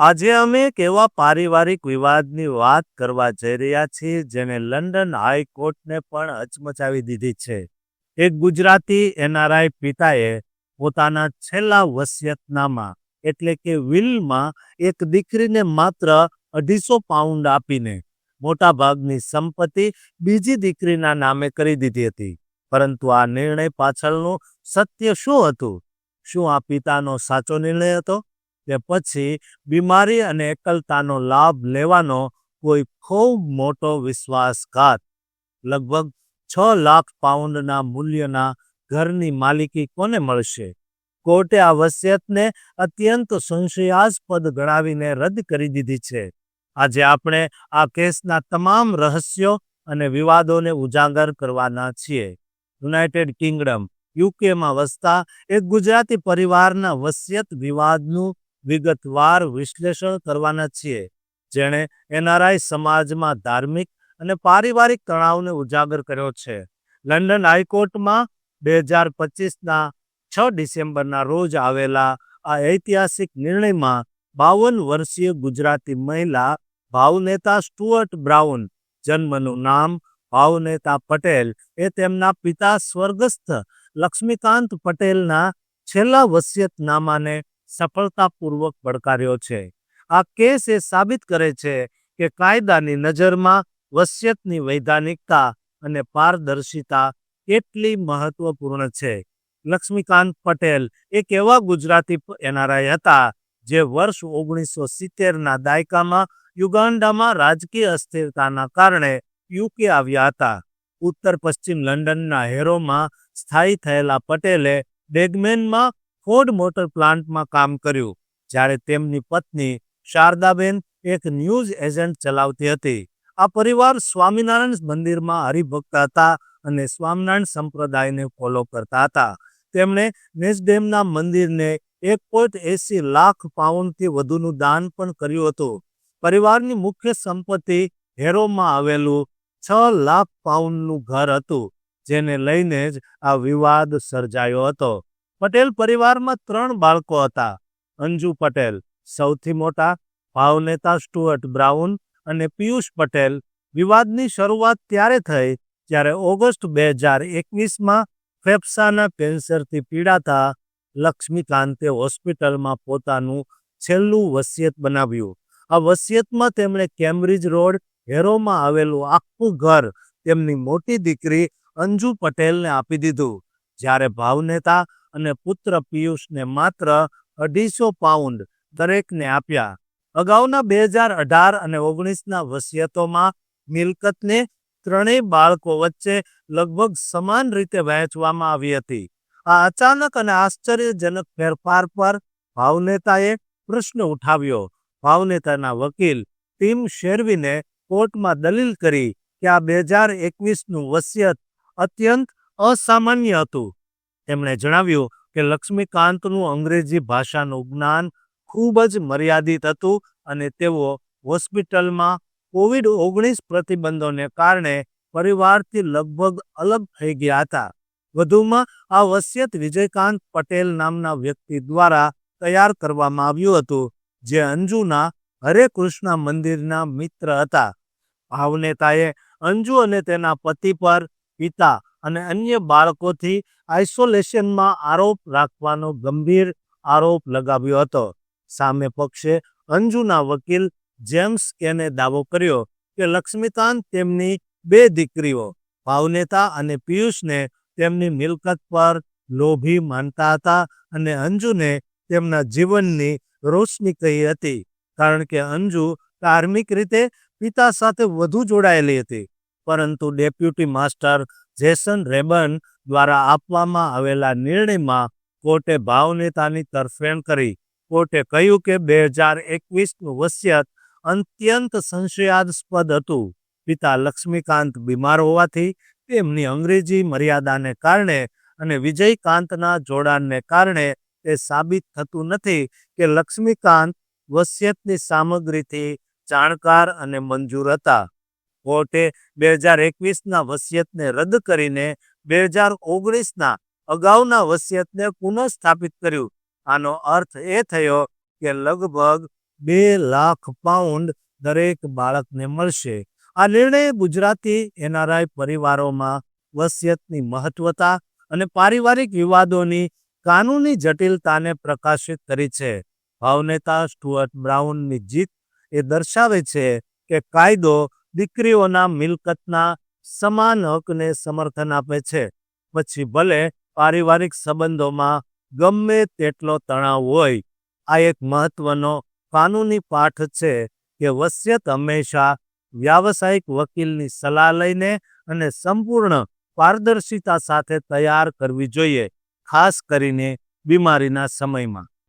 આજે અમે એક એવા પારિવારિક વિવાદની વાત કરવા જઈ રહ્યા છીએ જેને લંડન હાઈકોર્ટને પણ હચમચાવી દીધી છે. એક ગુજરાતી એનઆરઆઈ પિતાએ પોતાના છેલ્લા વસિયતનામાં, એટલે કે વિલમાં, એક દીકરીને માત્ર અઢીસો પાઉન્ડ આપીને મોટા ભાગની સંપત્તિ બીજી દીકરીના નામે કરી દીધી હતી. પરંતુ આ નિર્ણય પાછળનું સત્ય શું હતું? શું આ પિતાનો સાચો નિર્ણય હતો? કે પછી બીમારી અને એકલતાનો લાભ લેવાનો કોઈ ખૂબ મોટો વિશ્વાસઘાત. લગભગ છ લાખ પાઉન્ડના મૂલ્યના ઘરની માલિકી કોને મળશે? કોર્ટે આ વસિયતને અત્યંત સંશયાસ્પદ ગણાવીને રદ કરી દીધી છે. આજે આપણે આ કેસના તમામ રહસ્યો અને વિવાદોને ઉજાગર કરવાના છીએ. યુનાઇટેડ કિંગડમ યુકેમાં વસતા એક ગુજરાતી પરિવારના વસિયત વિવાદનું વિગતવાર વિશ્લેષણ કરવાના છીએ, જેણે એનઆરઆઈ સમાજમાં ધાર્મિક અને પારિવારિક તણાવને ઉજાગર કર્યો છે. લંડન હાઈકોર્ટમાં બે હજાર પચીસના છ ડિસેમ્બરના રોજ આવેલા આ ઐતિહાસિક નિર્ણયમાં બાવન વર્ષીય ગુજરાતી મહિલા ભાવનેતા સ્ટુઅર્ટ બ્રાઉન, જન્મનું નામ ભાવનેતા પટેલ, એ તેમના પિતા સ્વર્ગસ્થ લક્ષ્મીકાંત પટેલના છેલ્લા વસિયતનામાને સફળતાપૂર્વક પડકાર્યો છે. આ કેસ એ સાબિત કરે છે કે કાયદાની નજરમાં વસિયતની વૈધાનિકતા અને પારદર્શિતા કેટલી મહત્વપૂર્ણ છે. લક્ષ્મીકાંત પટેલ એક એવા ગુજરાતી એનઆરઆઈ હતા જે વર્ષ ઓગણીસો સિત્તેરના દાયકામાં યુગાન્ડામાં રાજકીય અસ્થિરતાના કારણે યુકે આવ્યા હતા. ઉત્તર પશ્ચિમ લંડનના હેરોમાં સ્થાયી થયેલા પટેલે ડેગમેનમાં ફોર્ડ મોટર પ્લાન્ટમાં કામ કર્યું, જ્યારે તેમની પત્ની શારદાબેન એક ન્યૂઝ એજન્ટ ચલાવતી હતી. આ પરિવાર સ્વામિનારાયણ મંદિરમાં હરિભક્ત હતા અને સ્વામિનારાયણ સંપ્રદાયને ફોલો કરતા હતા. તેમણે નેસડેમના મંદિરને એક પોઈન્ટ એસી લાખ પાઉન્ડથી વધુનું દાન પણ કર્યું હતું. પરિવારની મુખ્ય સંપત્તિ હેરોમાં આવેલું છ લાખ પાઉન્ડનું ઘર હતું, જેને લઈને જ આ વિવાદ સર્જાયો હતો. પટેલ પરિવારમાં ત્રણ બાળકો હતા. અંજુ પટેલ, સૌથી મોટા ભાવનેતા સ્ટુઅર્ટ બ્રાઉન અને પિયુષ પટેલ. વિવાદની શરૂઆત ત્યારે થઈ જ્યારે ઓગસ્ટ બે હજાર એકવીસમાં ફેફસાના કેન્સરથી પીડાતા લક્ષ્મીકાંતે હોસ્પિટલમાં પોતાનું છેલ્લું વસિયત બનાવ્યું. આ વસિયતમાં તેમણે કેમ્બ્રિજ રોડ, હેરોમાં આવેલું આખું ઘર, તેમની મોટી દીકરી અંજુ પટેલને આપી દીધું. જ્યારે ભાવનેતા અને પુત્ર પિયુષને માત્ર અઢીસો પાઉન્ડ દરેકને આપ્યા. અગાઉના બે હજાર અઢાર અને ઓગણીસના વસિયતોમાં મિલકતને ત્રણેય બાળકો વચ્ચે લગભગ સમાન રીતે વહેંચવામાં આવી હતી. આ અચાનક અને આશ્ચર્યજનક ફેરફાર પર ભાવનેતાએ પ્રશ્ન ઉઠાવ્યો. ભાવનેતાના વકીલ ટીમ શેરવીને કોર્ટમાં દલીલ કરી કે આ બે હજાર એકવીસનું વસિયત અત્યંત અસામાન્ય હતું. તેમણે જણાવ્યું કે લક્ષ્મીકાંતનું અંગ્રેજી ભાષાનું જ્ઞાન ખૂબ જ મર્યાદિત હતું અને તેઓ હોસ્પિટલમાં કોવિડ ઓગણીસ પ્રતિબંધોને કારણે પરિવારથી લગભગ અલગ થઈ ગયા હતા. વધુમાં આ વસિયત વિજયકાંત પટેલ નામના વ્યક્તિ દ્વારા તૈયાર કરવામાં આવ્યું હતું, જે અંજુના હરે કૃષ્ણ મંદિરના મિત્ર હતા. ભાવનેતાએ અંજુ અને તેના પતિ પર પિતા અને અન્ય બાળકોથી આઇસોલેશનમાં આરોપ રાખવાનો ગંભીર આરોપ લગાવ્યો હતો. સામે પક્ષે અંજુના વકીલ જેમ્સ કેને દાવો કર્યો કે લક્ષ્મીકાંત તેમની બે દીકરીઓ, ભાવનેતા અને પિયુષને તેમની મિલકત પર લોભી માનતા હતા અને અંજુને તેમના જીવનની રોશની કહી હતી, કારણ કે અંજુ ધાર્મિક રીતે પિતા સાથે વધુ જોડાયેલી હતી. પરંતુ ડેપ્યુટી માસ્ટર જેસન રેબન દ્વારા આપવામાં આવેલા નિર્ણયમાં કોર્ટે ભાવનેતાની તરફેણ કરી. કોર્ટે કહ્યું કે બે હજાર એકવીસનું વસિયત અત્યંત સંશયાસ્પદ હતું. પિતા લક્ષ્મીકાંત બીમાર હોવાથી તેમની અંગ્રેજી મર્યાદાને કારણે અને વિજયકાંતના જોડાણને કારણે તે સાબિત થતું નથી કે લક્ષ્મીકાંત વસિયતની સામગ્રીથી જાણકાર અને મંજૂર હતા. કોર્ટે બે હજાર એકવીસના વસિયતને રદ કરીને બે હજાર ઓગણીસના અગાઉના વસિયતને પુનઃસ્થાપિત કર્યું. આનો અર્થ એ થયો કે લગભગ બે લાખ પાઉન્ડ દરેક બાળકને મળશે. આ નિર્ણય ગુજરાતી એનઆરઆઈ પરિવારોમાં વસિયતની મહત્વતા અને પારિવારિક વિવાદોની કાનૂની જટિલતાને પ્રકાશિત કરી છે. ભાવનેતા સ્ટુઅર્ટ બ્રાઉનની જીત એ દર્શાવે છે કે કાયદો દીકરીઓના મિલકતના સમાન હકને સમર્થન આપે છે. પછી ભલે પારિવારિક સંબંધોમાં ગમે તેટલો તણાવ હોય, આ એક મહત્વનો કાનૂની પાઠ છે કે વસિયત હંમેશા વ્યાવસાયિક વકીલની સલાહ લઈને અને સંપૂર્ણ પારદર્શિતા સાથે તૈયાર કરવી જોઈએ, ખાસ કરીને બીમારીના સમયમાં.